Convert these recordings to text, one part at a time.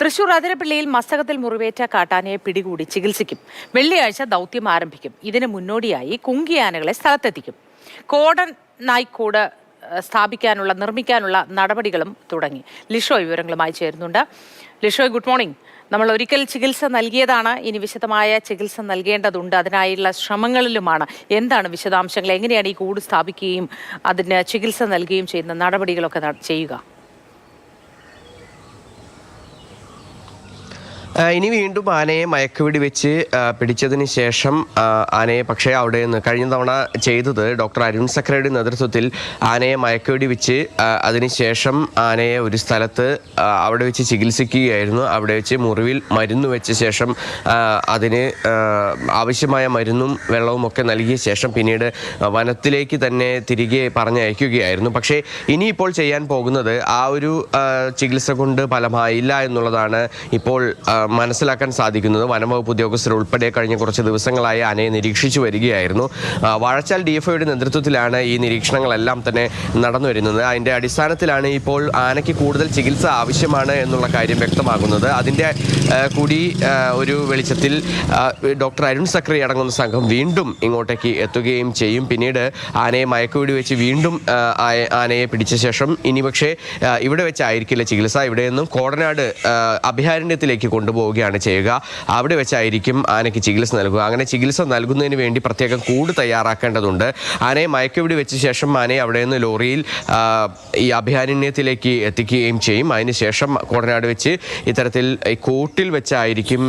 തൃശൂർ അതിരപ്പള്ളിയിൽ മസ്തകത്തിൽ മുറിവേറ്റ കാട്ടാനയെ പിടികൂടി ചികിത്സിക്കും. വെള്ളിയാഴ്ച ദൗത്യം ആരംഭിക്കും. ഇതിന് മുന്നോടിയായി കുങ്കിയാനകളെ സ്ഥലത്തെത്തിക്കും. കോടൻ നായ്ക്കൂട് സ്ഥാപിക്കാനുള്ള നിർമ്മിക്കാനുള്ള നടപടികളും തുടങ്ങി. ലിഷോ വിവരങ്ങളുമായി ചേരുന്നുണ്ട്. Lishoy good morning. നമ്മൾ ഒരിക്കൽ ചികിത്സ നൽകിയതാണ്. ഇനി വിശദമായ ചികിത്സ നൽകേണ്ടതുണ്ട്. അതിനായുള്ള ശ്രമങ്ങളിലുമാണ്. എന്താണ് വിശദാംശങ്ങൾ? എങ്ങനെയാണ് ഈ കൂട് സ്ഥാപിക്കുകയും അതിന് ചികിത്സ നൽകുകയും ചെയ്യുന്ന നടപടികളൊക്കെ ചെയ്യുക? ഇനി വീണ്ടും ആനയെ മയക്കുപിടി വെച്ച് പിടിച്ചതിന് ശേഷം ആനയെ പക്ഷേ അവിടെ നിന്ന് കഴിഞ്ഞ തവണ ചെയ്തത് ഡോക്ടർ അരുൺ സക്രയുടെ നേതൃത്വത്തിൽ ആനയെ മയക്കുപിടി വെച്ച് അതിനുശേഷം ആനയെ ഒരു സ്ഥലത്ത് അവിടെ വെച്ച് ചികിത്സിക്കുകയായിരുന്നു. അവിടെ വെച്ച് മുറിവിൽ മരുന്ന് വെച്ച ശേഷം അതിന് ആവശ്യമായ മരുന്നും വെള്ളവും ഒക്കെ നൽകിയ ശേഷം പിന്നീട് വനത്തിലേക്ക് തന്നെ തിരികെ പറഞ്ഞയക്കുകയായിരുന്നു. പക്ഷേ ഇനിയിപ്പോൾ ചെയ്യാൻ പോകുന്നത് ആ ഒരു ചികിത്സ കൊണ്ട് ഫലമായില്ല എന്നുള്ളതാണ് ഇപ്പോൾ മനസ്സിലാക്കാൻ സാധിക്കുന്നത്. വനംവകുപ്പ് ഉദ്യോഗസ്ഥർ ഉൾപ്പെടെ കഴിഞ്ഞ കുറച്ച് ദിവസങ്ങളായി ആനയെ നിരീക്ഷിച്ചു വരികയായിരുന്നു. വാഴച്ചാൽ ഡി എഫ് ഐയുടെ നേതൃത്വത്തിലാണ് ഈ നിരീക്ഷണങ്ങളെല്ലാം തന്നെ നടന്നു വരുന്നത്. അതിന്റെ അടിസ്ഥാനത്തിലാണ് ഇപ്പോൾ ആനയ്ക്ക് കൂടുതൽ ചികിത്സ ആവശ്യമാണ് എന്നുള്ള കാര്യം വ്യക്തമാകുന്നത്. അതിന്റെ കൂടി ഒരു വെളിച്ചത്തിൽ ഡോക്ടർ അരുൺ സക്രി അടങ്ങുന്ന സംഘം വീണ്ടും ഇങ്ങോട്ടേക്ക് എത്തുകയും ചെയ്യും. പിന്നീട് ആനയെ മയക്കുവെടി വെച്ച് വീണ്ടും ആനയെ പിടിച്ച ശേഷം ഇനി പക്ഷേ ഇവിടെ വെച്ചായിരിക്കില്ല ചികിത്സ. ഇവിടെ നിന്നും കോടനാട് അഭയാരണ്യത്തിലേക്ക് അഭയാരണ്യത്തിലേക്ക് കൊണ്ടുപോവുകയാണ് ചെയ്യുക. അവിടെ വെച്ചായിരിക്കും ആനയ്ക്ക് ചികിത്സ നൽകുക. അങ്ങനെ ചികിത്സ നൽകുന്നതിന് വേണ്ടി പ്രത്യേകം കൂട് തയ്യാറാക്കേണ്ടതുണ്ട്. ആനയെ മയക്കുവിടി വെച്ച ശേഷം ആനയെ അവിടെ നിന്ന് ലോറിയിൽ ഈ അഭയാരണ്യത്തിലേക്ക് എത്തിക്കുകയും ചെയ്യും. അതിനുശേഷം കോടനാട് വെച്ച് ഇത്തരത്തിൽ കൂട്ടിൽ വെച്ചായിരിക്കും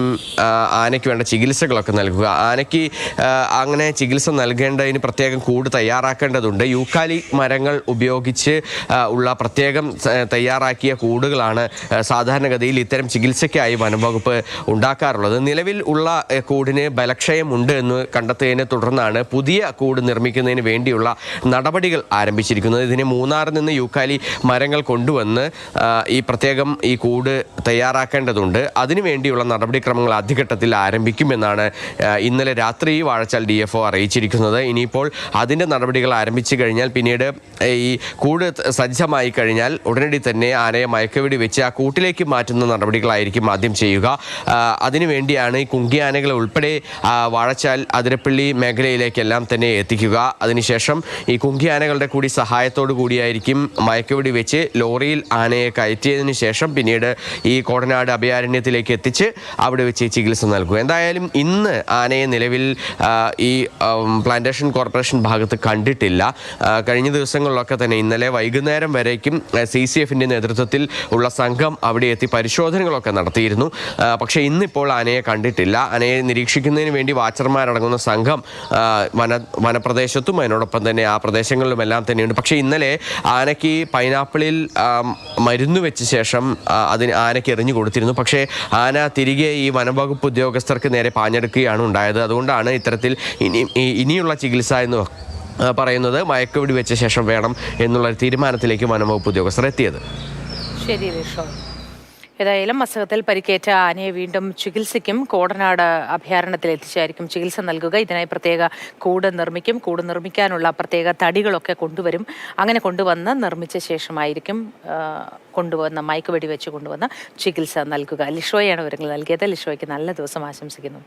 ആനയ്ക്ക് വേണ്ട ചികിത്സകളൊക്കെ നൽകുക. ആനയ്ക്ക് അങ്ങനെ ചികിത്സ നൽകേണ്ടതിന് പ്രത്യേകം കൂട് തയ്യാറാക്കേണ്ടതുണ്ട്. യൂക്കാലി മരങ്ങൾ ഉപയോഗിച്ച് ഉള്ള പ്രത്യേകം തയ്യാറാക്കിയ കൂടുകളാണ് സാധാരണഗതിയിൽ ഇത്തരം ചികിത്സയ്ക്കായി വനംവകുപ്പ് ഉണ്ടാക്കാറുള്ളത്. നിലവിൽ ഉള്ള കൂടിന് ബലക്ഷയമുണ്ട് എന്ന് കണ്ടെത്തിയതിനെ തുടർന്നാണ് പുതിയ കൂട് നിർമ്മിക്കുന്നതിന് വേണ്ടിയുള്ള നടപടികൾ ആരംഭിച്ചിരിക്കുന്നത്. ഇതിന് മൂന്നാറിൽ നിന്ന് യൂക്കാലി മരങ്ങൾ കൊണ്ടുവന്ന് ഈ പ്രത്യേകം ഈ കൂട് തയ്യാറാക്കേണ്ടതുണ്ട്. അതിനുവേണ്ടിയുള്ള നടപടിക്രമങ്ങൾ ആദ്യഘട്ടത്തിൽ ആരംഭിക്കുമെന്നാണ് ഇന്നലെ രാത്രി വാഴച്ചാൽ ഡി എഫ് ഒ അറിയിച്ചിരിക്കുന്നത്. ഇനിയിപ്പോൾ അതിന്റെ നടപടികൾ ആരംഭിച്ചു കഴിഞ്ഞാൽ പിന്നീട് ഈ കൂട് സജ്ജമായി കഴിഞ്ഞാൽ ഉടനടി തന്നെ ആനയെ മയക്കുവെടി വെച്ച് ആ കൂട്ടിലേക്ക് മാറ്റുന്ന നടപടികളായിരിക്കും ആദ്യം ചെയ്യുക. ആ, അതിനുവേണ്ടിയാണ് ഈ കുങ്കിയാനകളെ ഉൾപ്പെടെ വാഴച്ചാൽ അതിരപ്പള്ളി മേഖലയിലേക്കെല്ലാം തന്നെ എത്തിക്കുക. അതിനുശേഷം ഈ കുങ്കിയാനകളുടെ കൂടി സഹായത്തോടു കൂടിയായിരിക്കും മയക്കുവെടി വെച്ച് ലോറിയിൽ ആനയെ കയറ്റിയതിനു ശേഷം പിന്നീട് ഈ കോടനാട് അഭയാരണ്യത്തിലേക്ക് എത്തിച്ച് അവിടെ വെച്ച് ചികിത്സ നൽകുക. എന്തായാലും ഇന്ന് ആനയെ നിലവിൽ ഈ പ്ലാന്റേഷൻ കോർപ്പറേഷൻ ഭാഗത്ത് കണ്ടിട്ടില്ല. കഴിഞ്ഞ ദിവസങ്ങളിലൊക്കെ തന്നെ ഇന്നലെ വൈകുന്നേരം വരേക്കും സി സി എഫിന്റെ നേതൃത്വത്തിൽ ഉള്ള സംഘം അവിടെ എത്തി പരിശോധനകളൊക്കെ നടത്തിയിരുന്നു. പക്ഷേ ഇന്നിപ്പോൾ ആനയെ കണ്ടിട്ടില്ല. ആനയെ നിരീക്ഷിക്കുന്നതിന് വേണ്ടി വാച്ചർമാരടങ്ങുന്ന സംഘം വന വനപ്രദേശത്തും അതിനോടൊപ്പം തന്നെ ആ പ്രദേശങ്ങളിലും എല്ലാം തന്നെയുണ്ട്. പക്ഷേ ഇന്നലെ ആനയ്ക്ക് പൈനാപ്പിളിൽ മരുന്ന് വെച്ച ശേഷം അതിന് ആനയ്ക്ക് എറിഞ്ഞു കൊടുത്തിരുന്നു. പക്ഷേ ആന തിരികെ ഈ വനംവകുപ്പ് ഉദ്യോഗസ്ഥർക്ക് നേരെ പാഞ്ഞെടുക്കുകയാണ് ഉണ്ടായത്. അതുകൊണ്ടാണ് ഇത്തരത്തിൽ ഇനി ഇനിയുള്ള ചികിത്സ എന്ന് പറയുന്നത് മയക്കുവെടി വെച്ച ശേഷം വേണം എന്നുള്ള തീരുമാനത്തിലേക്ക് വനംവകുപ്പ് ഉദ്യോഗസ്ഥർ എത്തിയത്. ശരി ഏതായാലും അസുഖത്തിൽ പരിക്കേറ്റ ആനയെ വീണ്ടും ചികിത്സിക്കും. കോടനാട് അഭയാരണ്യത്തിൽ എത്തിച്ചായിരിക്കും ചികിത്സ നൽകുക. ഇതിനായി പ്രത്യേക കൂട് നിർമ്മിക്കും. കൂട് നിർമ്മിക്കാനുള്ള പ്രത്യേക തടികളൊക്കെ കൊണ്ടുവരും. അങ്ങനെ കൊണ്ടുവന്ന് നിർമ്മിച്ച ശേഷമായിരിക്കും കൊണ്ടുവന്ന മയക്ക് വെടി വെച്ച് കൊണ്ടുവന്ന് ചികിത്സ നൽകുക. ലിഷോയാണ് വിവരങ്ങൾ നൽകിയത്. ലിഷോയ്ക്ക് നല്ല ദിവസം ആശംസിക്കുന്നു.